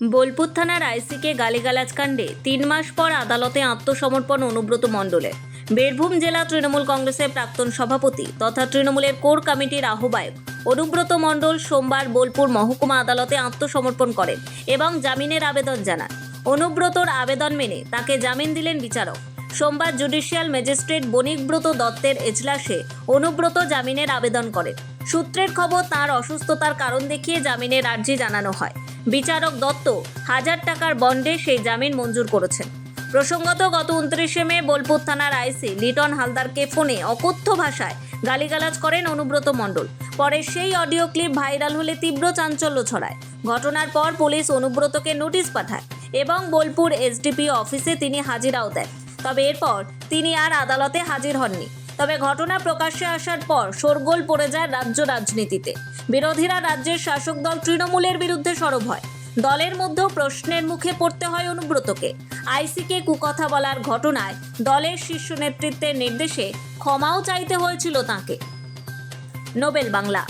বোলপুর থানার আইসিকে গালিগালাজ কাণ্ডে তিন মাস পর আদালতে আত্মসমর্পণ অনুব্রত মণ্ডলের বীরভূম জেলা তৃণমূল কংগ্রেসের প্রাক্তন সভাপতি তথা তৃণমূলের কোর কমিটির আহ্বায়ক অনুব্রত মণ্ডল সোমবার বোলপুর মহকুমা আদালতে আত্মসমর্পণ করেন এবং জামিনের আবেদন জানান। অনুব্রতর আবেদন মেনে তাকে জামিন দিলেন বিচারক। সোমবার জুডিশিয়াল ম্যাজিস্ট্রেট বণিকব্রত দত্তের এজলাসে অনুব্রত জামিনের আবেদন করেন। সূত্রের খবর, তার অসুস্থতার কারণ দেখিয়ে জামিনের আর্জি জানানো হয়। বিচারক দত্ত হাজার টাকার বন্ডে সেই জামিন মঞ্জুর করেছেন। প্রসঙ্গত, গত উনত্রিশে মে বোলপুর থানার আইসি লিটন হালদারকে ফোনে অকথ্য ভাষায় গালিগালাজ করেন অনুব্রত মণ্ডল। পরে সেই অডিও ক্লিপ ভাইরাল হলে তীব্র চাঞ্চল্য ছড়ায়। ঘটনার পর পুলিশ অনুব্রতকে নোটিশ পাঠায় এবং বোলপুর এসডিপি অফিসে তিনি হাজিরাও দেন। তবে এরপর তিনি আর আদালতে হাজির হননি। তবে ঘটনা প্রকাশ্যে আসার পর শোরগোল পড়ে যায় রাজ্য রাজনীতিতে। বিরোধীরা রাজ্যের শাসক দল তৃণমূলের বিরুদ্ধে সরব হয়। দলের মধ্যেও প্রশ্নের মুখে পড়তে হয় অনুব্রতকে। আইসিকে কুকথা বলার ঘটনায় দলের শীর্ষ নেতৃত্বের নির্দেশে ক্ষমাও চাইতে হয়েছিল তাকে। নোবেল বাংলা।